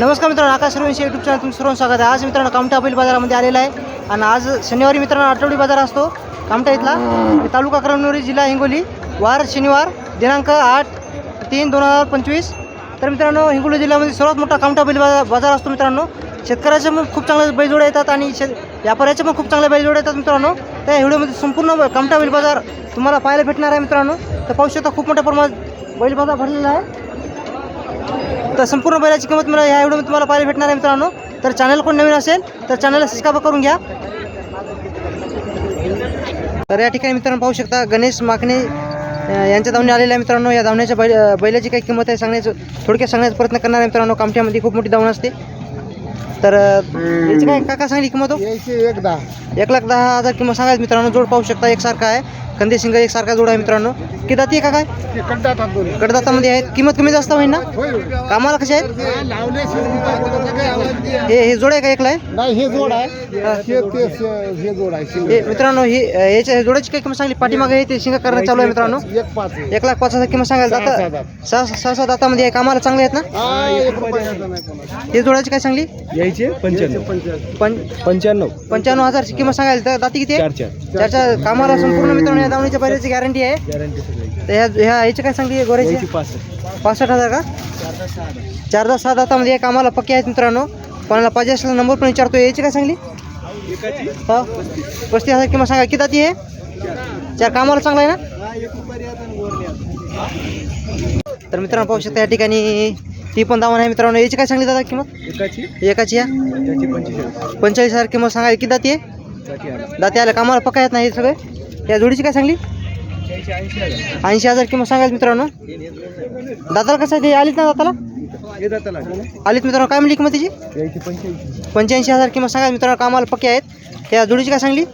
नमस्कार मित्रांनो आकाश सर्वांशी यूट्यूब चॅनल तुमचं सर्वांचं स्वागत आहे. आज मित्रांनो कामठा बैल बाजारामध्ये आलेला आहे. आणि आज शनिवारी मित्रांनो आठवडी बाजार असतो. कामठा इथला. तालुका करमनुरी जिल्हा हिंगोली. वार शनिवार दिनांक आठ तीन दोन हजार पंचवीस. तर मित्रांनो हिंगोली जिल्ह्यामध्ये सर्वात मोठा कामठा बैल बाजार बाजार असतो मित्रांनो. शेतकऱ्याचे पण खूप चांगले बैलजोड्या येतात आणि शेत व्यापाऱ्याचे पण खूप चांगले बैलजोड्या येतात मित्रांनो. त्या व्हिडिओमध्ये संपूर्ण कामठा बैल बाजार तुम्हाला पाहायला भेटणार आहे मित्रांनो. तर पाहू शकता खूप मोठ्या प्रमाणात बैल बघा भरलेला आहे. तर संपूर्ण बैलाची किंमत मला ह्या व्हिडिओमध्ये तुम्हाला पाहायला भेटणार आहे मित्रांनो. तर चॅनल कोण नवीन असेल तर चॅनलला सबस्क्राईब करून घ्या. तर या ठिकाणी मित्रांनो पाहू शकता गणेश माकणे यांच्या धावणे आलेल्या आहे मित्रांनो. या धावण्याच्या बैल बैलाची काही किंमत आहे सांगण्याचं थोडक्यात सांगण्याचा प्रयत्न करणार आहे मित्रांनो. कामठ्यामध्ये खूप मोठी धावण असते. तर अं, याची काय काका सांगली किंमत हो? यायचे एक दहा. एक लाख दहा हजार किंमत सांगायचं मित्रांनो. जोड पाहू शकता एकसारखा आहे. कंदे शिंग एकसारखा जोड आहे मित्रांनो. किती दाती आहे का काय ते दोन्ही. कडदातामध्ये आहेत. किंमत कमी जास्त होईल ना? होय. कामाला कसे आहेत? हे लावले शिरून पाहिजे त्याचा काही आवाज नाही. हे हे जोड आहे का एकला आहे? नाही हे जोड आहे. हे. ते हे जोड आहे शिंग. हे मित्रांनो ही याच्या हे जोडाची काय किंमत सांगली? पाठीमागे आहे ते शिंगा करणं चालू आहे मित्रांनो. एक पाच. आहे. एक लाख पाच हजार किंमत सांगायला सहा- सहा जाता सहा सहा सहा दातामध्ये आहे. कामाला चांगले आहेत ना? हा, एक रुपयाचा नाही कोणाचा. हे जोडाची काय सांगली? यायचे पंच्याण्णव. पंच्याण्णव. पंच्याण्णव. हजारची किंमत सांगायला तर दाती किती चार चार. त्याच्या कामाला संपूर्ण मित्रांनो या दावणीच्या पहिल्याची गॅरंटी आहे. गॅरंटी सगळी. तर ह्या ह्या याची काय सांगली गोऱ्याची पासष्ट. पासष्ट हजार का? चार दहा सहा दातामध्ये आहे कामाला पक्के आहेत मित्रांनो. कोणाला पाहिजे असलेला नंबर पण विचारतो याची काय सांगली? एकाची. हा. पस्तीस हजार किंमत सांगा. किती दाती आहे? चार. कामाला चांगला आहे ना? तर मित्रांनो पाहू शकता या ठिकाणी ती पण दावण आहे मित्रांनो. याची काय सांगली दादा किंमत? एकाची? एकाची या त्याची पंचेचाळीस. हजार किंमत सांगा किती दाती आहे? दाती आल्या कामाला पक्का येत नाही हे सगळे. या जोडीची काय सांगली? त्याची ऐंशी हजार. किंमत सांगायचं मित्रांनो. दाताला कसं आहे? ते आलीत ना दाताला? हे आलीत मित्रांनो. काय म्हणली किंमत तिची? यायची पंच्याऐंशी हजार किंमत सांगायचं मित्रांनो. कामाला पक्के आहेत. त्या जोडीची काय सांगली?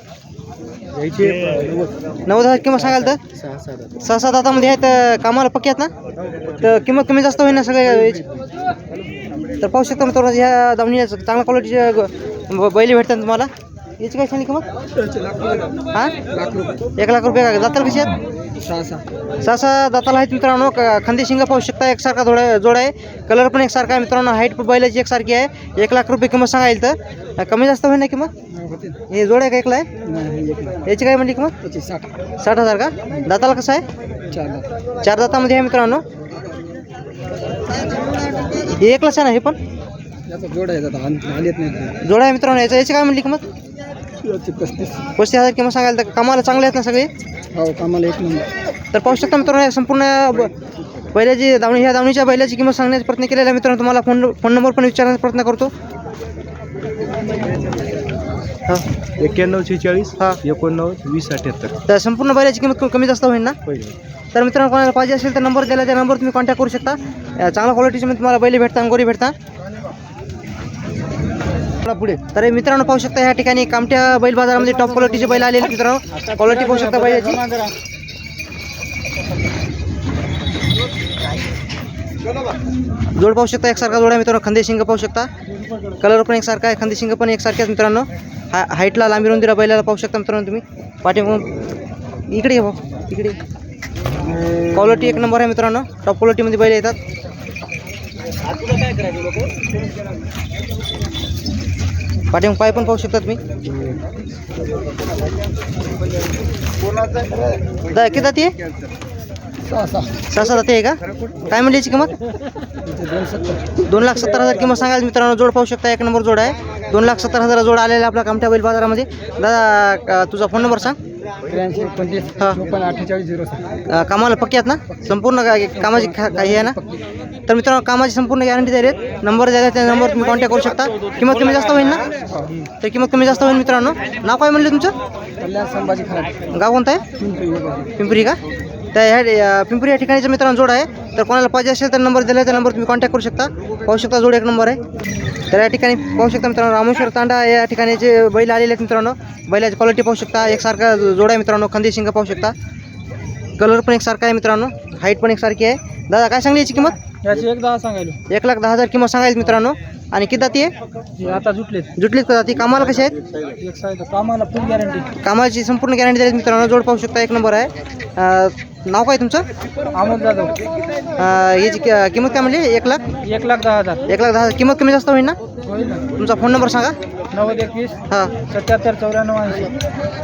नव्वद हजार किंमत सांगाल तर? सहा सात हातामध्ये आहेत कामाला पक्के आहेत ना? तर किंमत कमी जास्त होईल ना सगळ्या याची? तर पाहू शकता मित्रांनो ह्या दामणी चांगल्या क्वालिटीच्या बैली भेटतात तुम्हाला. याची काय सांगली किंमत हां? एक लाख रुपये. का दाताला कशी आहेत सहा सहा सहा सहा दाताला आहेत मित्रांनो. क- खांदी शिंगा पाहू शकता. एकसारखा जोडा जोड आहे. कलर पण एकसारखा आहे मित्रांनो. हाईट पण बैलाची एकसारखी आहे. एक लाख रुपये किंमत सांगायला तर. कमी जास्त होईल ना किंमत? हे जोड आहे का एकला आहे? नाही एक लाख. याची काय म्हणली किंमत? साठ. साठ हजार का? दाताला कसं आहे? चार चार दातामध्ये आहे मित्रांनो. हे एकलाच आहे ना हे पण? जोड आहे जोड आहे मित्रांनो. याचं याची काय म्हणली किंमत? पस्तीस पस्तीस हजार किंमत सांगायला तर कामाला चांगले आहेत ना सगळे? हो कामाला एक नंबर. तर पाहू शकता मित्रांनो या संपूर्ण ब- बैलाची दावणी ह्या दावणीच्या बैलाची किंमत सांगण्याचा प्रयत्न केलेला आहे मित्रांनो. तुम्हाला फोन फोन नंबर पण विचारण्याचा प्रयत्न करतो. हां. एक्क्याण्णव छेचाळीस हां. एकोणनव्वद वीस अठ्याहत्तर. तर संपूर्ण बैलाची किंमत क- कमी जास्त होईल ना? पहिले तर मित्रांनो कोणाला पाहिजे असेल तर नंबर दिला त्या नंबर तुम्ही कॉन्टॅक्ट करू शकता. अ, चांगल्या क्वालिटीचे मी तुम्हाला बैल भेटता अंगोरी भेटता पुढे. तर मित्रांनो पाहू शकता या ठिकाणी कामट्या बैल बाजारामध्ये टॉप क्वालिटीचे बैल आलेले मित्रांनो. क्वालिटी पाहू शकता बैलाची. जोड पाहू शकता एकसारखा जोड आहे मित्रांनो. खंदे शिंग पाहू शकता. कलर पण एकसारखा आहे. खंदे शिंग पण एकसारखे आहेत मित्रांनो. हा हाईटला लांबी रुंदीला बैलाला पाहू शकता मित्रांनो तुम्ही. पाठीमागून इकडे ये भाऊ. इकडे. क्वालिटी एक नंबर आहे मित्रांनो. टॉप क्वालिटीमध्ये बैल येतात. पाठीमाग पाय पण पाहू शकता तुम्ही? दा किती जाती आहे? सहा सहा जाती आहे का? काय म्हणली याची किंमत? दोन लाख सत्तर हजार किंमत सांगायला मित्रांनो जोड पाहू शकता एक नंबर जोड आहे. दोन लाख सत्तर हजार जोड आलेला आहे आपल्या कामठ्या बैल बाजारामध्ये. दादा तुझा फोन नंबर सांग. सात. कामाला पक्की आहेत ना? संपूर्ण कामाची काही आहे ना? तर मित्रांनो कामाची संपूर्ण गॅरंटी द्यायला नंबर द्यायला त्या नंबर तुम्ही कॉन्टॅक्ट करू शकता. किंमत कमी जास्त होईल ना? तर किंमत कमी जास्त होईल मित्रांनो. नाव काय म्हणलं तुमचं? संभाजी गाव कोणतं आहे? पिंपरी का? त्या ह्या पिंपरी या ठिकाणीचं मित्रांनो जोड आहे. तर कोणाला पाहिजे असेल तर नंबर दिला त्या नंबर तुम्ही कॉन्टॅक्ट करू शकता. पाहू शकता जोड एक नंबर आहे. तर या ठिकाणी पाहू शकता मित्रांनो रामेश्वर तांडा या ठिकाणी जे बैल आलेले आहेत मित्रांनो. बैलाची क्वालिटी पाहू शकता. एकसारखा जोड आहे मित्रांनो खंदी शिंग पाहू शकता. कलर पण एकसारखा आहे मित्रांनो. हाईट पण एकसारखी आहे. दादा काय सांगली याची किंमत? याची एक दहा सांगायलो. एक लाख दहा हजार किंमत सांगायची मित्रांनो. आणि किती जाती आहे? हे आता जुटलेत. जुटलीत का जाती? कामाला कशा आहेत? एक साईड कामाला फुल गॅरंटी कामाची संपूर्ण गॅरंटी दिली मित्रांनो. जोड पाहू शकता एक नंबर आहे. अ, नाव काय तुमचं? अमोल जाधव. अ, याची कि- किंमत काय म्हणली? एक लाख? एक लाख दहा हजार. एक लाख दहा हजार. किंमत कमी जास्त होईल ना? होईल ना. तुमचा फोन नंबर सांगा. नव्वद एकवीस हां. सत्याहत्तर चौऱ्याण्णव ऐंशी.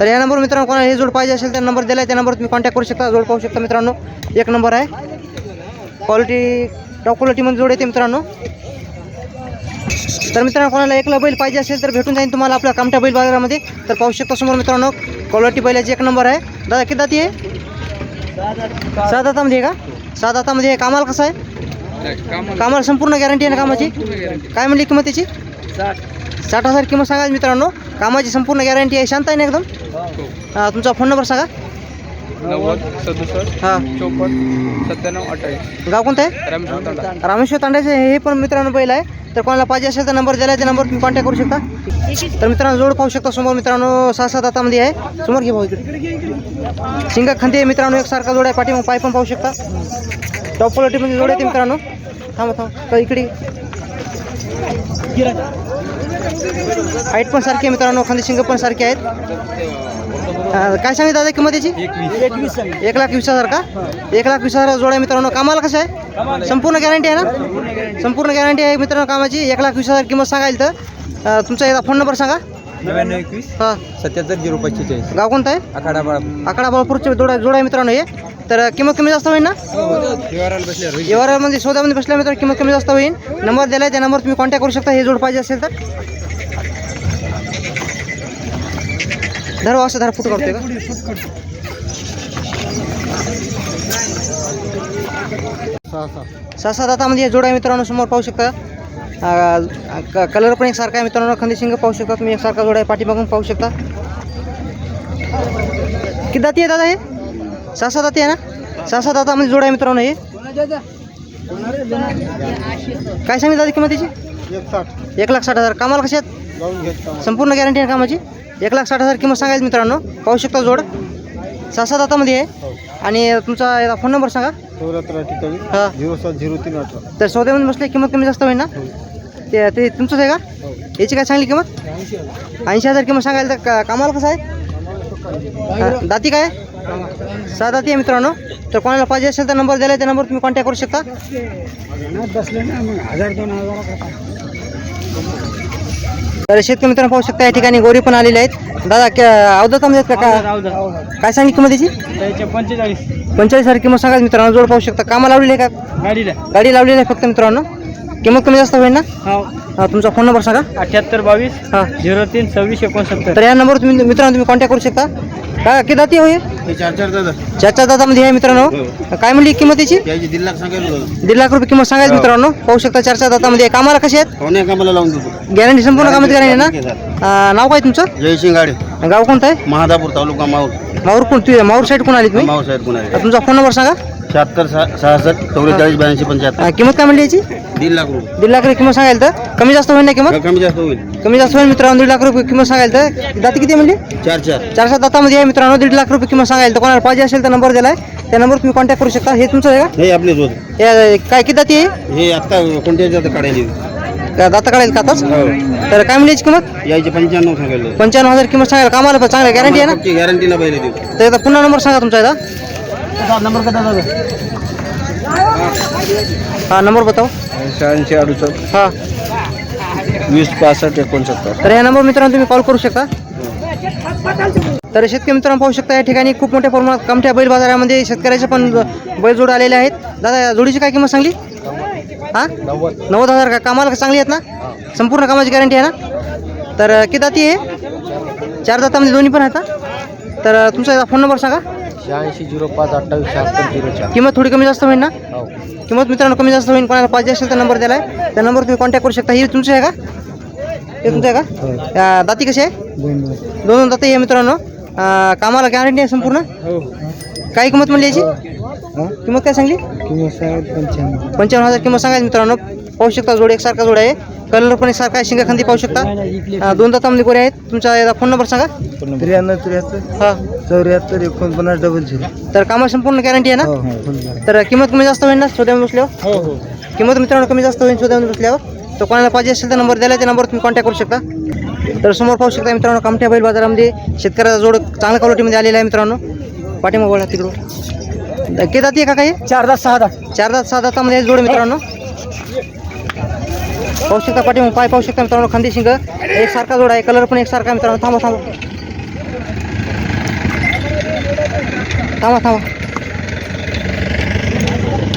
तर या नंबर मित्रांनो कोणाला हे जोड पाहिजे असेल त्या नंबर दिला आहे त्या नंबर तुम्ही कॉन्टॅक्ट करू शकता. जोड पाहू शकता मित्रांनो. एक नंबर आहे. क्वालिटी टॉप क्वालिटीमध्ये जोड येते मित्रांनो. तर मित्रांनो कोणाला एकला बैल पाहिजे असेल तर भेटून जाईल तुम्हाला आपल्या कामठा बैल बाजारामध्ये. तर पाहू शकता समोर मित्रांनो क्वालिटी बैलाची एक नंबर आहे. दादा किती दाती आहे? सात हातामध्ये आहे का? सात हातामध्ये कामाला कसं आहे? कामाला संपूर्ण गॅरंटी आहे ना कामाची? काय म्हणली किंमत त्याची साठ हजार किंमत सांगा मित्रांनो. कामाची संपूर्ण गॅरंटी आहे. शांत आहे ना एकदम? तुमचा फोन नंबर सांगा. नव्वद सदुसष्ट हां. चोपन्न सत्त्याण्णव अठ्ठावीस. गाव कोणतं आहे? रामेश्वर तांडा. रामेश्वर तांड्याचे हे पण मित्रांनो बैल आहे. तर कोणाला पाहिजे असेल तर नंबर दिला आहे त्या नंबर तुम्ही कॉन्टॅक्ट करू शकता. तर मित्रांनो जोड पाहू शकता समोर मित्रांनो सहा सात हातामध्ये आहे. समोर घे भाऊ इकडे. शिंगा खांदी आहे मित्रांनो एकसारखा जोड आहे. पाठी मग पाय पण पाहू शकता. टॉप क्वालिटीमध्ये जोड आहे ते मित्रांनो. थांबा थांब. का इकडे हाईट पण सारखी आहे मित्रांनो. खांदी शिंग पण सारखे आहेत. अं, काय सांगितलं दादा किंमत याची एक लाख वीस हजार का? एक लाख वीस हजार जोड आहे मित्रांनो कामाला कसं आहे? संपूर्ण गॅरंटी आहे ना? संपूर्ण गॅरंटी आहे मित्रांनो कामाची. एक लाख वीस हजार किंमत सांगायला तर अं, तुमचा एकदा फोन नंबर सांगा. नव्याण्णव एकवीस हां. सत्याहत्तर झिरो पंचेचाळीस. गाव कोणतं आहे? आखाडा बाळा आकडा बाळपूरचे जोड जोड आहे मित्रांनो हे. तर किंमत कमी जास्त होईल ना. व्यवहारामध्ये सौद्यामध्ये बसल्या मित्रांनो किंमत कमी जास्त होईल. नंबर दिला आहे त्या नंबर तुम्ही कॉन्टॅक्ट करू शकता. हे जोड पाहिजे असेल तर. धर असं धर फुट करतोय का? सहा सात हातामध्ये हे जोड आहे मित्रांनो समोर पाहू शकता. कलर पण एकसारखा आहे मित्रांनो. खंदी शिंग पाहू शकता तुम्ही. एकसारखा जोड आहे पाठीमागून पाहू शकता. किती दाती आहे दादा हे? सहा सात दाती आहे ना? सहा सात हातामध्ये जोड आहे मित्रांनो हे. काय सांगितलं दादा किंमत त्याची एक साठ. एक लाख साठ हजार. कामाला कशी आहेत? लावून घेत संपूर्ण गॅरंटी आहे कामाची? एक लाख साठ हजार किंमत सांगायची मित्रांनो. पाहू शकता जोड. सहा सात हातामध्ये आहे आणि तुमचा फोन नंबर सांगा. चौऱ्याहत्तर अठ्ठेचाळीस हां. झिरो सात झिरो तीन अठरा. तर सौद्यामध्ये बसले किंमत कमी जास्त होईल ना? ते ते तुमचंच आहे का? याची काय सांगली किंमत? ऐंशी हजार किंमत सांगायला तर का- कामाला कसं आहे? हा, दाती काय? सहा दाती आहे मित्रांनो. तर कोणाला पाहिजे असेल तर नंबर दिला त्या नंबर तुम्ही कॉन्टॅक्ट करू शकता. बसले ना मग हजार दोन हजार. तर शेतकरी मित्रांनो पाहू शकता या ठिकाणी गोरी पण आलेले आहेत. दादा क्या- अवधतामध्ये आहेत का का काय सांगली किंमत याची? त्याचे पंचेचाळीस. पंचेचाळीस हजार किंमत सांगायची मित्रांनो जोड पाहू शकता. कामा लावलेली आहे का? गाडीला. गाडी लावलेली आहे फक्त मित्रांनो. किंमत कमी जास्त होईल ना? हा. हा, तुमचा फोन नंबर सांगा. अठ्याहत्तर बावीस हां. झिरो तीन सव्वीस एकोणसत्तर. तर या नंबरवर तुम्ही मित्रांनो तुम्ही कॉन्टॅक्ट करू शकता. काय किती दाती होय चार चार दादा. चारच्या दादामध्ये आहे मित्रांनो. काय म्हणली किंमत याची? त्याची दीड लाख सांगायला दीड लाख रुपये किंमत सांगायची मित्रांनो. पाहू शकता चारच्या दातामध्ये. आहे. कामाला कशी आहेत? कामाला लावून देतो. गॅरंटी संपूर्ण कामाची गॅरंटी आहे ना? नाव काय तुमचं? जयसिंग गाडे गाव कोणतं आहे? महादापूर तालुका माऊर माऊर कोण? तुम्ही माऊर साईड कोण आली तुम्ही? माऊर साहेब कुणाले अं, तुमचा फोन नंबर सांगा. शहात्तर सहासष्ट चौवेचाळीस ब्याऐंशी पंच्याहत्तर. किंमत काय म्हणली याची? दीड लाख रुपये. दीड लाख रुपये किंमत सांगायला तर? कमी जास्त होईल ना किंमत? कमी जास्त होईल. कमी जास्त होईल मित्रांनो दीड लाख रुपये किंमत सांगायला तर? दाती किती म्हणली? चार चार. चार सात दातामध्ये आहे मित्रांनो दीड लाख रुपये किंमत सांगायला तर कोणाला पाहिजे असेल तर नंबर दिला आहे त्या नंबर तुम्ही कॉन्टॅक्ट करू शकता. हे तुमचं आहे हे आपले रोज का हे, काय किती दाती आहे? हे आत्ता कोणत्या जातं काढायची का दाता काढायला का आताच? हो. तर काय म्हणली याची किंमत? यायचे पंच्याण्णव सांगायला. पंच्याण्णव हजार किंमत सांगायला कामाला पण चांगलं गॅरंटी आहे ना? गॅरंटी ना पहिले देऊ. तर आता पुन्हा नंबर सांगा तुमचा एकदा. नंबर हा नंबर बताव. शहाऐंशी अडुसष्ट. हा. वीस पासष्ट एकोणसत्तर. तर या नंबर मित्रांनो तुम्ही कॉल करू शकता. तर शेतकरी मित्रांनो पाहू शकता या ठिकाणी खूप मोठ्या प्रमाणात कमठ्या बैल बाजारामध्ये शेतकऱ्याचे पण बैल जोड आलेले आहेत. दादा या जोडीची काय किंमत सांगली? हा? नव्वद हजार का? कामाला चांगली आहेत ना? संपूर्ण कामाची गॅरंटी आहे ना? तर किती दाती आहे? चार दातामध्ये दोन्ही पण आहेत ना? तर तुमचा फोन नंबर सांगा. शहाऐंशी झिरो पाच अठ्ठावीस शहात्तर झिरो चार. किंमत थोडी कमी जास्त होईल ना? हो. किंमत मित्रांनो कमी जास्त होईल. कोणाला पाहिजे असेल तर नंबर दिला आहे त्या नंबर तुम्ही कॉन्टॅक्ट करू शकता. ही तुमचं आहे का? हे तुमचं आहे का? अं, दाती कशी आहे? दोन दोन दोन दोन दाती आहे मित्रांनो. अं, कामाला गॅरंटी आहे संपूर्ण? हो. काय किंमत म्हणली याची? हां. किंमत काय सांगली? किंवा साहेब पंच्याण्णव. पंचावन्न हजार किंमत सांगायची मित्रांनो. पाहू शकता जोड एकसारखा जोड आहे. कलर पण आहे शिंगा खांदी पाहू शकता. अं, दोन दातामध्ये गोरे आहेत. तुमचा एकदा फोन नंबर सांगा. त्र्याण्णव त्र्याहत्तर. हां. चौऱ्याहत्तर एकोणपन्नास डबल झिरो. तर कामाला संपूर्ण गॅरंटी आहे हो ना हो बरं. तर किंमत कमी जास्त होईल ना शोधामध्ये बसल्यावर? हो हो. किंमत मित्रांनो कमी जास्त होईल शोधामध्ये बसल्यावर? तर कोणाला पाहिजे असेल तर नंबर द्यायला त्या नंबर तुम्ही कॉन्टॅक्ट करू शकता. तर समोर पाहू शकता मित्रांनो कामठ्या बैल बाजारामध्ये शेतकऱ्याचा जोड चांगल्या क्वालिटीमध्ये आलेला आहे मित्रांनो. पाठीमागं वळा तिकडून. किती दाती आहे का काही चार दहा सहा दहा चार दात सहा दातामध्ये जोड मित्रांनो. पाहू शकता पाठीमागं पाय पाहू शकता मित्रांनो खांदी शिंग. एक सारखा जोड आहे कलर पण एक सारखा आहे मित्रांनो. थांबा थांबा. थांबा थांबा.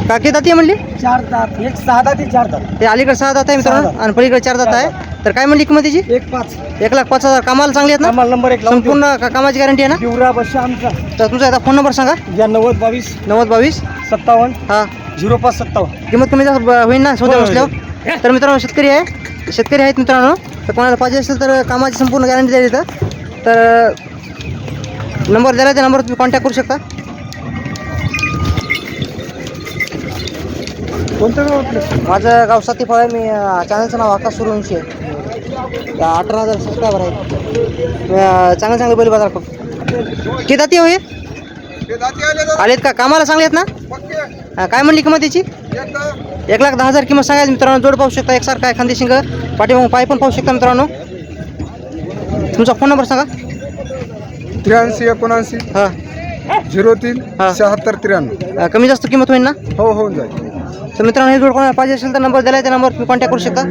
का किती दाती म्हणली? चार दात एक सहा दात चार दात. ते अलीकडे सहा दात आहे मित्रांनो आणि पलीकडे चार दात आहे. तर काय म्हणली किंमत त्याची एक पाच. एक लाख पाच हजार. कामाला चांगली आहेत ना? नंबर एक. संपूर्ण कामाची गॅरंटी आहे ना? पिवळा बशा आमचा. तर तुमचा एकदा फोन नंबर सांगा. या नव्वद बावीस नव्वद बावीस. सत्तावन्न हा. झिरो पाच सत्तावन्न. किंमत कमी जास्त होईल ना? होय, बसल्यावर? तर मित्रांनो शेतकरी आहे. शेतकरी आहेत मित्रांनो. तर कोणाला पाहिजे असेल तर कामाची संपूर्ण गॅरंटी द्यायची इथं. तर नंबर दिला त्या नंबर तुम्ही कॉन्टॅक्ट करू शकता. कोणतं गाव आपलं? माझं गाव सातीफळ आहे. मी चॅनलचं नाव आकाश सूर्यवंशी आहे. अठरा हजार सबस्क्रायबर आहेत. चांगले चांगले बैल बाजार करतो किती जाती होय आलेत का? कामाला चांगले आहेत ना? हा, काय म्हणली किंमत त्याची एक लाख दहा हजार किंमत सांगायची मित्रांनो. जोड पाहू शकता एकसारखा आहे खांदी शिंग. पाठीमागून पाय पण पाहू शकता मित्रांनो. तुमचा फोन नंबर सांगा. त्र्याऐंशी एकोणऐंशी हां. झिरो तीन हा. शहात्तर त्र्याण्णव. कमी जास्त किंमत होईल ना? हो होऊन जाईल. तर मित्रांनो हे जोड कोणाला पाहिजे असेल तर नंबर दिला त्या नंबर तुम्ही कॉन्टॅक्ट करू शकता.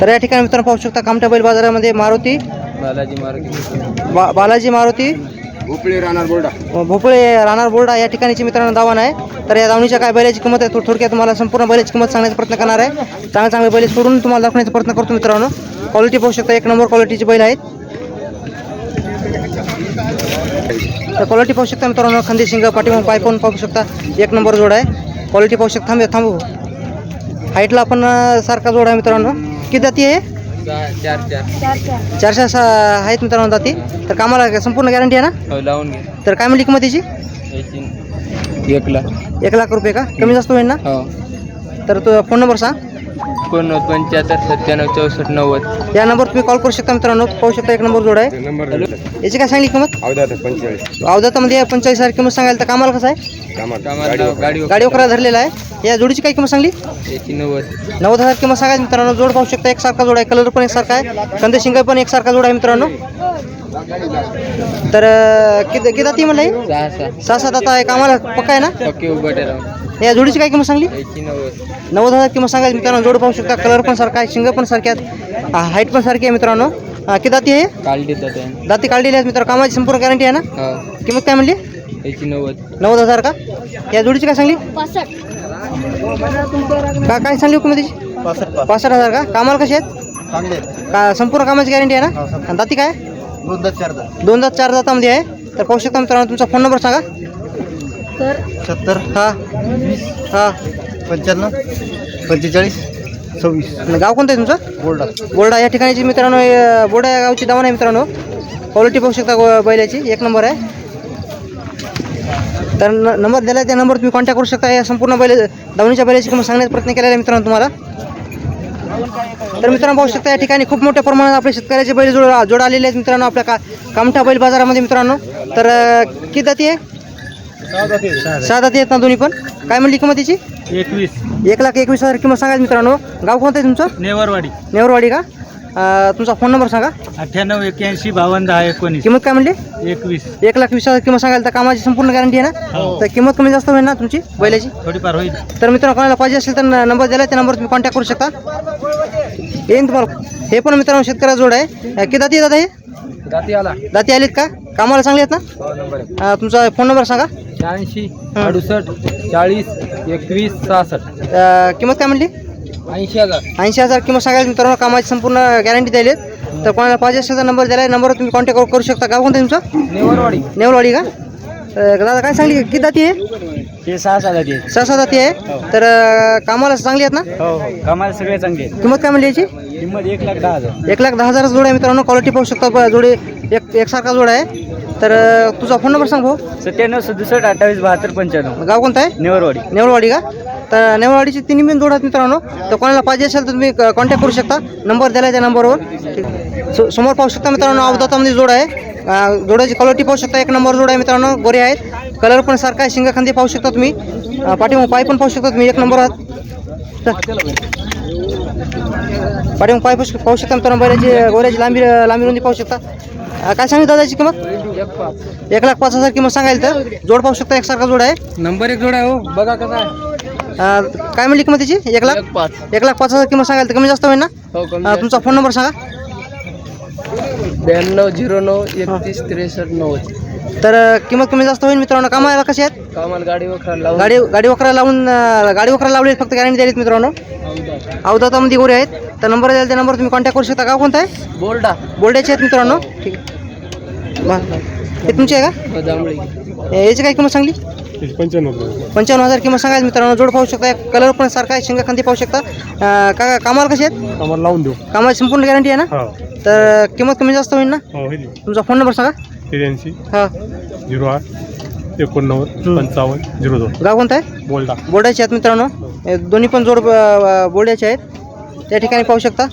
तर या ठिकाणी मित्रांनो पाहू शकता कामठा बैल बाजारामध्ये मारुती. बालाजी मार्ग बा बालाजी मारुती. भोपळे राहणार बोर्डा. भोपळे राहणार बोर्डा या ठिकाणीची मित्रांनो दावा आहे. तर या दावणीच्या काय बैलाची किंमत आहे तो थोडक्यात तुम्हाला संपूर्ण बैलाची किंमत सांगण्याचा प्रयत्न करणार आहे. चांगले चांगले बैल सोडून तुम्हाला दाखवण्याचा प्रयत्न करतो मित्रांनो. क्वालिटी पाहू शकता एक नंबर क्वालिटीचे बैल आहेत. तर क्वालिटी पाहू शकता मित्रांनो खंदी शिंग पाठीमाग पाय पाहून पाहू शकता. एक नंबर जोड आहे. क्वालिटी पाहू शकता थांबू. थांबू हाईटला आपण सारखा जोड आहे मित्रांनो. किती जाती आहे? चार चार. चारशे सहा आहेत मित्रांनो जाती. तर कामाला संपूर्ण गॅरंटी आहे ना? हो लावून घे. तर काय म्हणली किंमत त्याची याची. एक लाख. एक लाख रुपये का? कमी जास्त होईल ना? हो. तर तो फोन नंबर सांग. एकोणनव्वद पंच्याहत्तर सत्त्याण्णव चौसष्ट नव्वद. या नंबर तुम्ही कॉल करू शकता मित्रांनो. पाहू शकता एक नंबर जोड आहे. नंबर याची काय सांगली किंमत? पंचेचाळीस. अवधातामध्ये पंचेचाळीस हजार किंमत सांगायला तर कामाला कसं आहे? कामाला. गाडी गाडी वखरा धरलेला आहे. या जोडीची काय किंमत सांगली? याची नव्वद. नव्वद हजार किंमत सांगायची मित्रांनो. जोड पाहू शकता एकसारखा जोड आहे. कलर पण एकसारखा आहे. कंदे शिंग पण एकसारखा जोड आहे मित्रांनो. तर किती किती ती म्हणलं? सहा सात. आता आहे. कामाला पक्का आहे ना? पक्के उभं या जोडीची काय किंमत सांगली? नव्वद. हजार किंमत सांगायची मित्रांनो. जोड पाहू शकता कलर पण सारखा आहे शिंग पण सारखे आहेत हाईट पण सारखी आहे मित्रांनो. किती दाती आहे? दाती काढलेली आहेत मित्रांनो. कामाची संपूर्ण गॅरंटी आहे ना? हो. किंमत काय म्हणली? नव्वद. नव्वद हजार का? या जोडीची काय सांगली? का काय सांगली किंमत त्याची पासष्ट. हजार का? कामाला कशी आहेत? चांगले का संपूर्ण कामाची गॅरंटी आहे ना? आणि दाती काय? दोन दात चार दात. दोन दात चार दातामध्ये आहे. तर पाहू शकता मित्रांनो तुमचा फोन नंबर सांगा. सत्तर. हां. हां. पंच्याण्णव. पंचेचाळीस. सव्वीस. गाव कोणतं आहे तुमचं? बोर्डा. बोर्डा. या ठिकाणीची मित्रांनो बोर्डा या गावची दावण आहे मित्रांनो. क्वालिटी पाहू शकता गो- बैलाची. एक नंबर आहे. तर न नंबर दिला त्या नंबर तुम्ही कॉन्टॅक्ट करू शकता. या संपूर्ण बैल दावणीच्या बैलाची किंमत सांगण्याचा प्रयत्न केलेला आहे मित्रांनो तुम्हाला. तर मित्रांनो पाहू शकता या ठिकाणी खूप मोठ्या प्रमाणात आपल्या शेतकऱ्याचे बैल जोड जोड आलेले आहेत मित्रांनो आपल्या का कामठा बैल बाजारामध्ये मित्रांनो. तर अं, किती जाती आहे? सहा आहेत ना दोन्ही पण? काय म्हणली किंमत त्याची एकवीस. एक लाख एकवीस हजार किंमत सांगायची मित्रांनो. गाव कोणतं आहे तुमचं? नेवरवाडी. नेवरवाडी का? अं, तुमचा फोन नंबर सांगा. अठ्ठ्याण्णव एक्याऐंशी बावन्न दहा एकोणीस. किंमत काय म्हणली? एकवीस. एक लाख वीस हजार किंमत सांगायला तर कामाची संपूर्ण गॅरंटी आहे ना? हो. तर किंमत कमी जास्त होईल ना तुमची बैलाची? थोडीफार होईल. तर मित्रांनो कोणाला पाहिजे असेल तर नंबर दिला त्या नंबर तुम्ही कॉन्टॅक्ट करू शकता. येईन तुम्हाला. हे पण मित्रांनो शेतकऱ्या जोड आहे. अं, किती दाती दादा हे? जाती आला. दाती आलीत का? कामाला चांगले आहेत ना? हो नंबर अं, तुमचा फोन नंबर सांगा. शहाऐंशी अडुसष्ट चाळीस एकवीस सहासष्ट. अं, किंमत काय म्हणली? ऐंशी हजार. ऐंशी हजार किंमत सांगायला मित्रांनो कामाची संपूर्ण गॅरंटी द्यायली तर कोणाला पाहिजे असेल तर नंबर दिला आहे नंबरवर तुम्ही कॉन्टॅक्ट करू शकता. गाव कोणतं आहे तुमचं? नेवरवाडी. नेवलवाडी का? अं, दादा काय सांगली? किती जाती आहे? हे सहा साला ते सहा सहा जाती आहे. तर अं, कामाला चांगली आहेत ना? हो हो. कामाला सगळे चांगले किंमत काय म्हणली याची? किंमत एक लाख दहा हजार. एक लाख दहा हजारच जोड आहे मित्रांनो. क्वालिटी पाहू शकता ब- जोडी एक एकसारखा जोड आहे. तर अं, तुझा फोन नंबर सांग भाऊ. सत्त्याण्णव सदुसष्ट अठ्ठावीस बहात्तर पंच्याण्णव. गाव कोणतं आहे? नेवरवाडी. नेवळवाडी का? तर नेवळवाडीची तिन्ही बिन जोड आहेत मित्रांनो. तर कोणाला पाहिजे असेल तर तुम्ही कॉन्टॅक्ट करू शकता. नंबर दिला आहे त्या नंबरवर. सो- समोर पाहू शकता मित्रांनो अवधातामध्ये जोड आहे. अं, जोडाची क्वालिटी पाहू शकता. एक नंबर जोड आहे मित्रांनो गोरे आहेत. कलर पण सारखा आहे. शिंगाखांदी पाहू शकता तुम्ही. पाठीमागं पाय पण पाहू शकता तुम्ही. एक नंबर आहात. पाठीमागं पाय पाहू पाहू शकता मित्रांनो बैलाची गोऱ्याची लांबी लांबी रुंदी पाहू शकता. काय सांगितलं दादाची किंमत? एक लाख पाच हजार किंमत सांगायला तर. जोड पाहू शकता एकसारखा जोड आहे. नंबर एक जोडा हो. बघा कसा आहे. काय म्हणली किंमत त्याची एक लाख? पाच. एक लाख पाच हजार किंमत सांगायला तर कमी जास्त होईल ना? हो तुमचा फोन नंबर सांगा. ब्याण्णव झिरो नऊ एकतीस त्रेसष्ट नव्वद. तर किंमत कमी जास्त होईल मित्रांनो. कामाला कशी आहेत? कामाला गाडी वखरा लावून गाडी गाडी वकरा लावून अं, गाडी वकरा लावली फक्त गॅरंटी द्यायला मित्रांनो. अवधातामध्ये गोरे आहेत. तर नंबर द्याल त्या नंबर तुम्ही कॉन्टॅक्ट करू शकता. गाव कोणता आहे? बोल्डा बोर्डाचे आहेत मित्रांनो. ठीक आहे. हे तुमची आहे का? जांभळी. हे- याची काय किंमत सांगली? पंच्याण्णव पंचावन्न हजार किंमत सांगायला मित्रांनो. जोड पाहू शकता. कलर पण सारखा आहे. शिंगा खांदी पाहू शकता. अं, का कामाला कशी आहेत? आम्हाला लावून देऊ. कामाची संपूर्ण गॅरंटी आहे ना? हो. तर किंमत कमी जास्त होईल ना? हो होईल. तुमचा फोन नंबर सांगा. त्र्याऐंशी हां. झिरो आठ एकोणनव्वद पंचावन्न झिरो दोन. गाव कोणतं आहे? बोलता बोर्डाचे आहेत मित्रांनो. हे दोन्ही पण जोड अ, बोर्डाचे आहेत. त्या ठिकाणी पाहू शकता.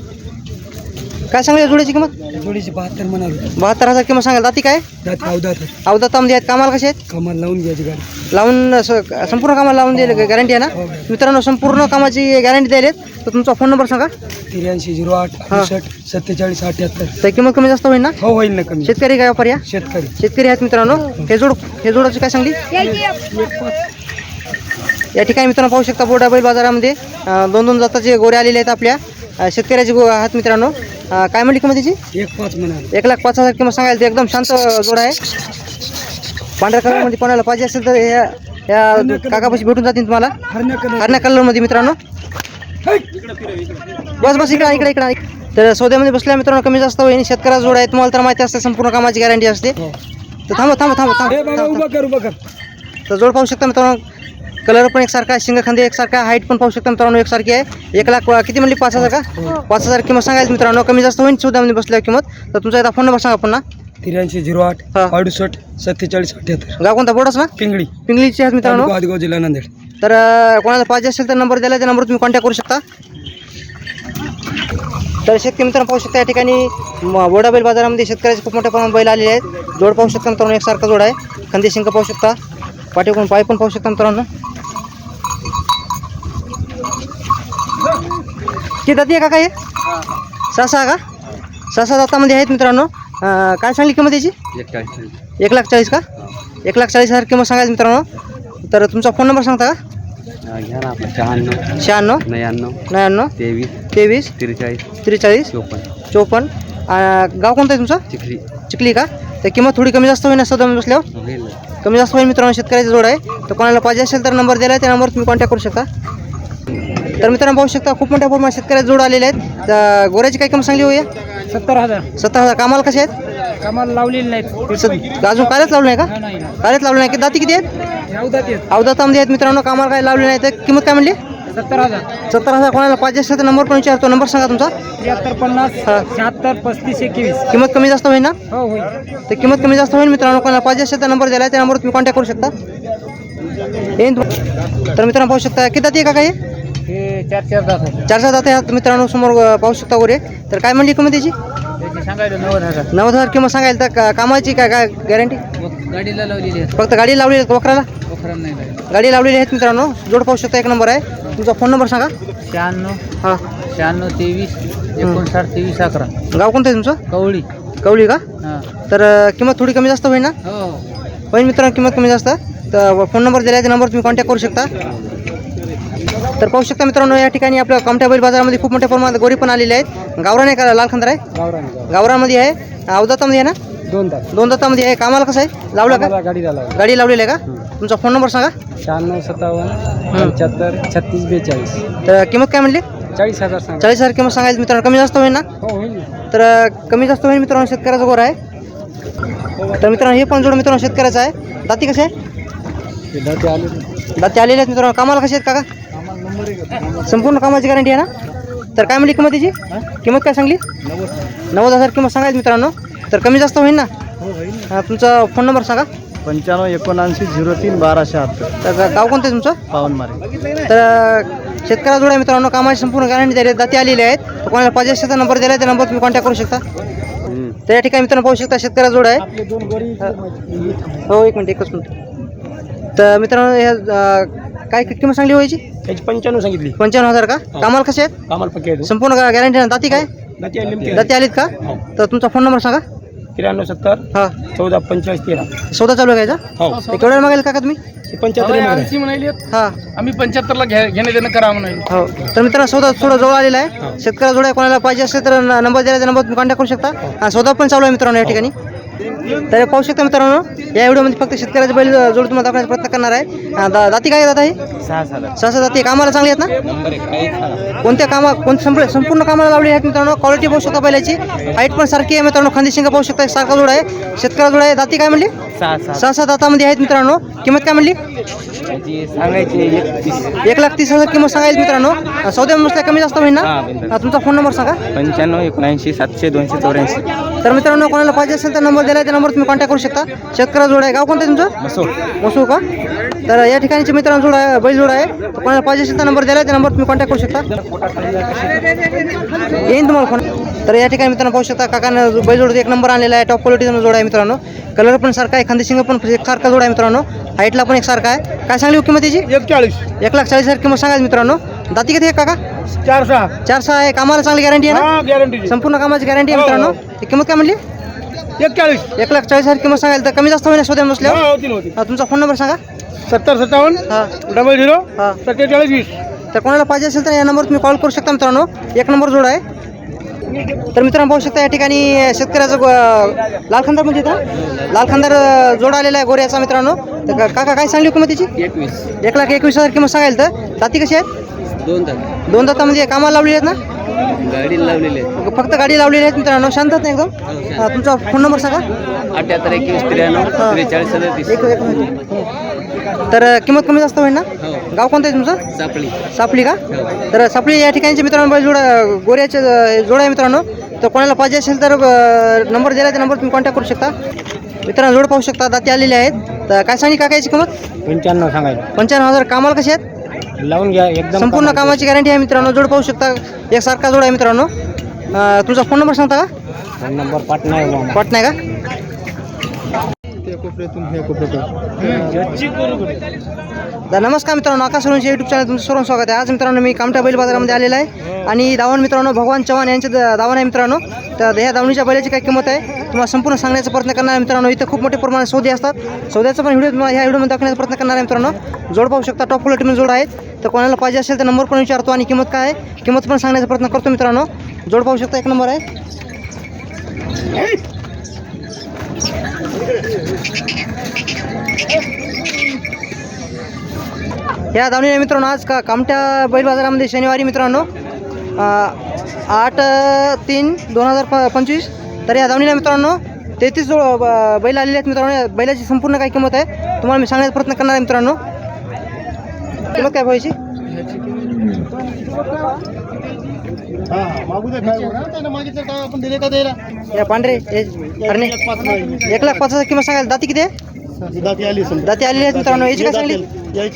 काय सांगली जोडीची किंमत? जोडीचे बहात्तर म्हणाले. बहात्तर हजार किंमत सांगाल. जाती काय? दात अवधात अवदातामध्ये आहेत. कामाला कसे आहेत? कामाला लावून घ्यायची गाडी. लावून स- संपूर्ण कामाला लावून दिले गॅरंटी आहे ना? मित्रांनो संपूर्ण कामाची गॅरंटी द्यायला तर तुमचा फोन नंबर सांगा. त्र्याऐंशी झिरो आठ अडुसष्ट सत्तेचाळीस अठ्याहत्तर. तर किंमत कमी जास्त होईल ना? हो होईल ना कमी. शेतकरी काय व्यापारी या शेतकरी. शेतकरी आहेत मित्रांनो. हे. जोड हे जोडाची काय सांगली? या ठिकाणी मित्रांनो पाहू शकता बोर्डा बैल बाजारामध्ये अं, दोन दोन जाताचे गोरे आलेले आहेत आपल्या अं, शेतकऱ्याचे गो आहात मित्रांनो. अं, काय म्हणली किंमत त्याची एक पाच म्हणाले. एक लाख पाच हजार किंमत सांगायला ते एकदम शांत जोड आहे. पांढऱ्या कलरमध्ये कोणाला पाहिजे असेल तर या या काकापाशी भेटून जातील तुम्हाला. हरण्या कलर हरण्या कलरमध्ये मित्रांनो. बस बस इकडे इकडे इकडे. तर सौद्यामध्ये बसल्या मित्रांनो कमी जास्त होईल शेतकऱ्याचा जोड आहे. तुम्हाला तर माहिती असते संपूर्ण कामाची गॅरंटी असते. तर थांबा थांबा थांबा थांबा हे बाबा थांबा उभा कर उभा कर. तर जोड पाहू शकता मित्रांनो कलर पण एकसारखा आहे शिंगखांदी एकसारखा हाईट पण पाहू शकता मित्रांनो एकसारखी आहे. एक लाख किती म्हणली? पाच हजार का? पाच हजार किंमत सांगायचं मित्रांनो. कमी जास्त होईल चौदामध्ये बसल्यावर किंमत. तर तुमचा एकदा फोन नंबर सांगा पुन्हा. त्र्याऐंशी झिरो आठ हा. अडुसष्ट सत्तेचाळीस अठ्याहत्तर. गाव कोणता? बोर्डच ना? पिंगळी. पिंगलीचे आहेत मित्रांनो. आदगाव जिल्हा नांदेड. तर कोणाला पाहिजे असेल तर नंबर द्यायला त्या नंबर तुम्ही कॉन्टॅक्ट करू शकता. तर शेतकरी मित्रांनो पाहू शकता या ठिकाणी बोडा बैल बाजारामध्ये शेतकऱ्याचे खूप मोठ्या प्रमाणात बैल आलेले आहेत. जोड पाहू शकता मित्रांनो एकसारखा जोड आहे. खंदी शिंक पाहू शकता. पाठीकडून पाय पण पाहू शकता मित्रांनो. किती जाती आहे का काय? सहा सहा का? सहा सहा दातामध्ये आहेत मित्रांनो. काय सांगली किंमत याची? एक लाख चाळीस का? एक लाख चाळीस हजार किंमत सांगायचं मित्रांनो. तर तुमचा फोन नंबर सांगता का? शहाण्णव. शहाण्णव. नव्याण्णव. नव्याण्णव. तेवीस. तेवीस. त्रेचाळीस. त्रेचाळीस. चोपन्न. चोपन्न. गाव कोणतं आहे तुमचं? चिखली. चिखली का? तर किंमत थोडी कमी जास्त होईल ना सध्या बसल्यावर? कमी जास्त होईल मित्रांनो शेतकऱ्याची जोड आहे. तर कोणाला पाहिजे असेल तर नंबर दिला आहे त्या नंबर तुम्ही कॉन्टॅक्ट करू शकता. तर मित्रांनो पाहू शकता खूप मोठ्या प्रमाणात शेतकऱ्याचे जोड आलेले आहेत. तर गोऱ्याची काय किंमत सांगली होईल सत्तर हजार. सत्तर हजार. कामाला कसे आहेत? कामाला लावलेली नाहीत. अजून कालच लावलं नाही का? नाही कालच लावलं नाही. की दाती किती आहेत? येत अवदातामध्ये आहेत. मित्रांनो कामाला काय लावले नाही. तर किंमत काय म्हणली? सत्तर हजार. सत्तर हजार कोणाला पाहिजे असेल तर नंबर पण विचारतो. नंबर सांगा तुमचा. त्र्याहत्तर पन्नास हा. शहात्तर पस्तीस एकवीस. किंमत कमी जास्त होईल ना? हो होईल. तर किंमत कमी जास्त होईल मित्रांनो कोणाला पाहिजे असेल तर नंबर दिला आहे त्या नंबरवर तुम्ही कॉन्टॅक्ट करू शकता. येईन तुम- तर मित्रांनो पाहू शकता. किती जाती आहे का काही चार चार दात चार सात जाते आहेत मित्रांनो समोर अं, पाहू शकता गोरे तर काय म्हणली किंमत त्याची त्याची सांगायचं नव्वद हजार. नव्वद हजार किंमत सांगायला. तर का- कामाची काय काय गॅरंटी गाडीला लावलेली आहे. फक्त गाडी लावलेली आहे वखराला नाही गाडी गाडी लावलेली आहेत मित्रांनो. जोड पाहू शकता एक नंबर आहे. तुमचा फोन नंबर सांगा. शहाण्णव हां. शहाण्णव तेवीस एकोणसाठ तेवीस अकरा. गाव कोणतं आहे तुमचं? कवळी. कवळी का? हां. तर अं, किंमत थोडी कमी जास्त होईल ना? हो. होईल मित्रांनो किंमत कमी जास्त. तर फोन नंबर दिला आहे त्या नंबर तुम्ही कॉन्टॅक्ट करू शकता. तर पाहू शकता मित्रांनो या ठिकाणी आपल्या कमठा बैल बाजारामध्ये खूप मोठ्या प्रमाणात गोरी पण आलेले आहेत. गावरान आहे का लाल खंदर आहे? गावरामध्ये आहे अवदातामध्ये आहे. ना? दोन तास दोन आहे. कामाला कसं आहे? लावलं का? गाडीला लावली. गाडी लावलेली आहे का? तुमचा फोन नंबर सांगा. शहाण्णव सत्तावन्न पंच्याहत्तर छत्तीस बेचाळीस. तर किंमत काय म्हणली? चाळीस हजार सांगा. चाळीस हजार किंमत सांगायची मित्रांनो. कमी जास्त होईल ना? हो होईल तर कमी जास्त होईल मित्रांनो शेतकऱ्याचा गोर आहे. तर मित्रांनो हे पण जोड मित्रांनो शेतकऱ्याचं आहे. दाती कसे आहे? दाते आले दाती आलेले आहेत मित्रांनो. कामाला कसे आहेत एक संपूर्ण कामाची गॅरंटी आहे ना? तर काय म्हणली किंमत त्याची किंमत काय सांगली? नव्वद हजार किंमत सांगायची मित्रांनो. तर कमी जास्त होईल ना? हो तुमचा फोन नंबर सांगा. पंच्याण्णव एकोणऐंशी झिरो तीन बारा शहात्तर तर गा- गाव कोणतं आहे तुमचं? पावनमारे तर शेतकऱ्या जोड आहे मित्रांनो कामाची संपूर्ण गॅरंटी दिली आहे. दाती आलेली आहेत. तर कोणाला पाहिजे असेल तर नंबर दिला आहे त्या नंबर तुम्ही कॉन्टॅक्ट करू शकता. तर या ठिकाणी मित्रांनो पाहू शकता शेतकऱ्या जोड आहे. हो एक मिनिट एकच मिनिट. तर मित्रांनो ह्या अ, काय किंमत सांगली व्हायची त्याची पंच्याण्णव सांगितली. पंचावन्न हजार का? कामाला कसे आहेत? आम्हाला पक्के आहे संपूर्ण गॅरंटी ना दाती काय? दाते आले दाती आलीत का? तर तुमचा फोन नंबर सांगा. त्र्याण्णव सत्तर हां. चौदा पंचेचाळीस तेरा. सौदा चालू आहे का याचा? हो. एक केवढ्या मागेल काका तुम्ही? पंच्याहत्तर म्हणाली हां. आम्ही पंच्याहत्तरला घ्या घेणे देणं करा म्हणाली. हो. तर मित्रांनो सौदा थोडा जवळ आलेला आहे. शेतकऱ्या जोड्या कोणाला पाहिजे असेल तर न- नंबर दिला त्या नंबर तुम्ही कॉन्टॅक्ट करू शकता. हा. सौदा पण चालू आहे मित्रांनो या ठिकाणी. तर पाहू शकता मित्रांनो. या व्हिडिओमध्ये फक्त शेतकऱ्याचे बैल जोड तुम्हाला दाखवण्याचा प्रयत्न करणार आहे. दा- दाती काय दादा ही सहसा दाती. कामाला चांगली आहेत ना? कोणत्या कामा कोणत्या संपूर्ण संपूर्ण कामाला लावली आहेत मित्रांनो? क्वालिटी पाहू शकता बैलाची. हाईट पण सारखी आहे मित्रांनो. खांदी शिंगा पाहू शकता. सारखा जोड आहे. शेतकऱ्या जोड आहे. दाती काय म्हणली? सहा सहा सहा सात दातामध्ये आहेत मित्रांनो. किंमत काय म्हणली? सांगायची एक लाख तीस हजार किंमत सांगायची मित्रांनो. सौद्या नुसत्या कमी जास्त होईल ना? हा, बिनधास्त. तुमचा फोन नंबर सांगा. पंच्याण्णव एकोणऐंशी सातशे दोनशे चौऱ्याऐंशी. तर मित्रांनो कोणाला पाहिजे असेल तर नंबर दिला त्या नंबर तुम्ही कॉन्टॅक्ट करू शकता. शेतकऱ्या जोड आहे. गाव कोणतं आहे तुमचं? मसूर मसूर का? तर या ठिकाणचे मित्रांनो जोड आहे बैल जोड आहे. कोणाला पाहिजे असेल नंबर दिला त्या नंबर तुम्ही कॉन्टॅक्ट करू शकता. येईन तुम्हाला फोन तर या ठिकाणी मित्रांनो पाहू शकता काकानं बैल जोड एक नंबर आणलेला आहे. टॉप क्वालिटीचा जोड आहे मित्रांनो. कलर पण सारखा आहे खांदी शिंग पण एक सारखा जोड आहे मित्रांनो. हाईटला पण एक सारखा आहे. काय सांगली हो किंमत त्याची एक चाळीस एक लाख चाळीस हजार किंमत सांगायची मित्रांनो. दाती किती आहे काका? चार सहा. चार सहा आहे. कामाला चांगली गॅरंटी आहे ना? हा गॅरंटी संपूर्ण कामाची गॅरंटी आहे हो, मित्रांनो. ही किंमत काय म्हणली? एक चाळीस एक लाख चाळीस हजार किंमत सांगायला तर कमी जास्त होईल हा, होतील होतील. हा, तुमचा फोन नंबर सांगा. सत्तर सत्तावन्न हा. डबल झिरो हा. सत्तेचाळीस वीस. तर कोणाला पाहिजे असेल तर या नंबर तुम्ही कॉल करू शकता मित्रांनो. एक नंबर जोड आहे. तर मित्रांनो पाहू शकता या ठिकाणी शेतकऱ्याचं गो- लाल खांदार म्हणजे इथं? लाल खांदार अं, जोड आलेला आहे गोऱ्याचा मित्रांनो. तर का- काका काय सांगली किंमत त्याची एकवीस. एक लाख एकवीस हजार किंमत सांगायला तर. जाती कशी आहेत? दोन तास दोन दातामध्ये कामाला लावलेली आहेत ना? गाडी लावलेले आहेत फक्त गाडी लावलेली आहेत मित्रांनो. शांत आहेत ना एकदम हा, तुमचा फोन नंबर सांगा. अठ्याहत्तर एकवीस त्र्याण्णव त्रेचाळीस सदतीस. एक एक मिनिट. तर अं, किंमत कमी जास्त होईल ना? गाव कोणतं आहे तुमचं? सापळी. सापली का? तर सापली या ठिकाणचे मित्रांनो बैल जोड गोऱ्याचे अं, जोड आहे मित्रांनो. तर कोणाला पाहिजे असेल तर अं, नंबर दिला त्या नंबर तुम्ही कॉन्टॅक्ट करू शकता. मित्रांनो जोड पाहू शकता. दाती आलेले आहेत. तर काय सांगली काकायची किंमत? पंच्याण्णव सांगायला पंच्याण्णव हजार. कामाला कशी आहेत? लावून घ्या एकदम संपूर्ण कामाची गॅरंटी आहे मित्रांनो जोड पाहू शकता एक सारखा जोड आहे मित्रांनो. अं, तुमचा फोन नंबर सांगता का? फोन नंबर पाठ नाही का? तर नमस्कार मित्रांनो आकाश यूट्यूब चॅनल तुमचं सर्व स्वागत आहे. आज मित्रांनो मी कामठा बैल बाजारामध्ये आलेला आहे. आणि दावण मित्रांनो भगवान चव्हाण यांचे दावण आहे मित्रांनो. तर ह्या दावणीच्या बैलाची काय किंमत आहे? तुम्हाला संपूर्ण सांगण्याचा प्रयत्न करणार आहे मित्रांनो. इथं खूप मोठ्या प्रमाणात सौदे असतात. सौद्याचा पण व्हिडिओ तुम्हाला ह्या व्हिडिओमध्ये दाखवण्याचा प्रयत्न करणार आहे मित्रांनो. जोड पाहू शकता टॉप क्वालिटीमध्ये जोड आहेत. तर कोणाला पाहिजे असेल तर नंबर पण विचारतो आणि किंमत काय आहे किंमत पण सांगण्याचा प्रयत्न करतो मित्रांनो. जोड पाहू शकता एक नंबर आहे. या दावणीने मित्रांनो आज का कामठ्या बैल बाजारामध्ये शनिवारी मित्रांनो आठ तीन दोन हजार प पंचवीस. तर या दावणीला मित्रांनो तेहतीस जो ब- बैल आलेले आहेत मित्रांनो बैलाची संपूर्ण काय किंमत आहे तुम्हाला मी सांगण्याचा प्रयत्न करणार आहे मित्रांनो. किंमत काय पाहिजे आपण दिले का द्यायला या पांढरे हे एक लाख पाच हजार किंमत सांगायला दाती किती दाती आली दाती आलेली आहेत मित्रांनो याची काय सांगली?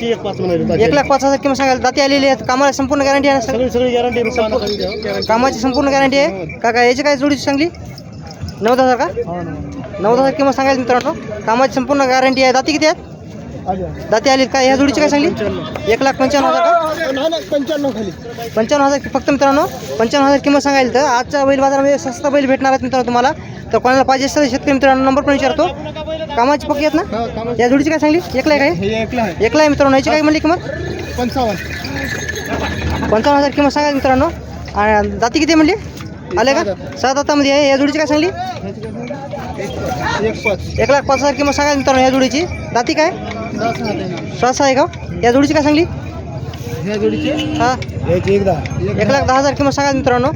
एक पाच म्हणाली एक लाख पाच हजार किंमत सांगायला दाती आलेली आहेत. कामाला संपूर्ण गॅरंटी आहे सगळी सगळी गॅरंटी कामाची संपूर्ण गॅरंटी आहे. काका याची काय जोडीची सांगली? नव्वद हजार का? नव्वद हजार किंमत सांगायचं मित्रांनो. कामाची संपूर्ण गॅरंटी आहे. दाती किती आहेत? दाते आली काय ह्या जोडीची काय सांगली? एक लाख पंच्याण्णव हजार का? पंच्याण्णव खाली पंच्याण्णव हजार फक्त मित्रांनो पंच्याण्णव हजार किंमत सांगायला तर आजच्या बैल बाजारामध्ये म्हणजे स्वस्त बैल भेटणार आहेत मित्रांनो तुम्हाला. तर कोणाला पाहिजे असेल शेतकरी मित्रांनो नंबर पण विचारतो. कामाची पक्की आहेत ना? या जोडीची काय सांगली? एकला आहे? काय एकलाय एकला आहे मित्रांनो. याची काय म्हणली किंमत? पंचावन्न पंचावन्न हजार किंमत सांगा मित्रांनो. आणि जाती किती म्हणली? आले का? सात दातामध्ये आहे. या जोडीची काय सांगली? एक लाख पाच हजार किंमत सांगा मित्रांनो या जोडीची. जाती काय? श्वास आहे का? या जोडीची काय सांगली? ह्या जोडीची? हां. यायची एकदा. एक लाख दहा हजार किंमत सांगायची मित्रांनो.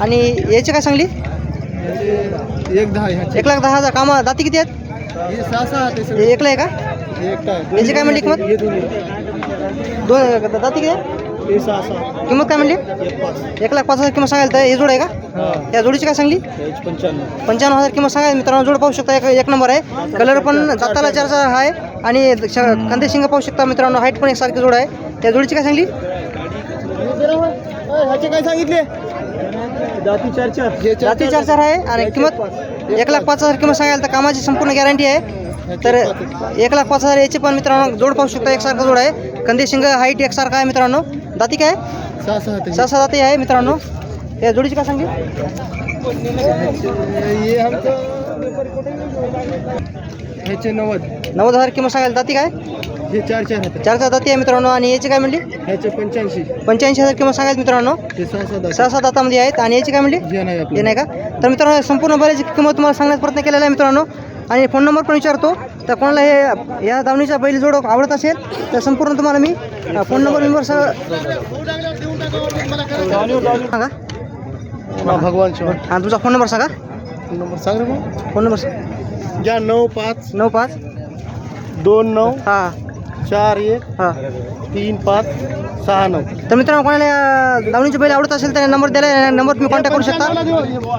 आणि याची काय सांगली? एक दहा एक लाख दहा हजार. कामा दाती किती आहेत? सहा सहा एकला आहे का? एक याची काय म्हणली किंमत? दोन दाती किती आहे हे सहा सहा. किंमत काय म्हणली? एक पाच एक लाख पाच हजार किंमत सांगायला तर हे जोड आहे का? त्या जोडीची काय सांगली? याचे पंच्याण्णव. पंच्याण्णव हजार किंमत सांगायला मित्रांनो जोड पाहू शकता एक एक नंबर आहे. कलर पण दाताला चार चार आहे. आणि श- कंदे शिंग पाहू शकता मित्रांनो हाईट पण एक सारखी जोड आहे. त्या जोडीची काय सांगली? ह्याचे काय सांगितले? जाती चार चार. रात्री चार चार आहे. आणि किंमत एक लाख पाच. हजार किंमत सांगायला तर कामाची संपूर्ण गॅरंटी आहे. तर एक लाख पाच हजार याची पण मित्रांनो जोड पाहू शकता एकसारखा जोड आहे. कंदे शिंग हाईट एकसारखा आहे मित्रांनो. दाती काय? सहा सहा सहा सहा दाती आहे मित्रांनो. या जोडीची काय सांगली ह्याचे नव्वद. नव्वद हजार किंमत सांगायला दाती काय? हे चार चार चार चार दाती आहे मित्रांनो. आणि याची काय म्हणली? ह्याचे पंच्याऐंशी. पंच्याऐंशी हजार किंमत सांगायला मित्रांनो. हे सहा सहा सहा सात दातामध्ये आहेत. आणि याची काय म्हणली? हे नाही हे आपलं नाही का? तर मित्रांनो संपूर्ण बऱ्याची किंमत तुम्हाला सांगण्याचा प्रयत्न केलेला आहे मित्रांनो. आणि फोन नंबर पण विचारतो. तर कोणाला हे या दावणीचा बैल जोड आवडत असेल तर संपूर्ण तुम्हाला मी फोन नंबर नंबर सांगा. भगवान चव्हाण हां तुमचा फोन नंबर सांगा. नंबर सांग रे मग. फोन नंबर घ्या नऊ पाच. नऊ पाच. दोन नऊ. हां. चार एक. हां. तीन पाच. सहा नऊ. तर मित्रांनो कोणाला या दावणीचे बैल आवडत असेल तर नंबर द्यायला नंबर तुम्ही कॉन्टॅक्ट करू शकता.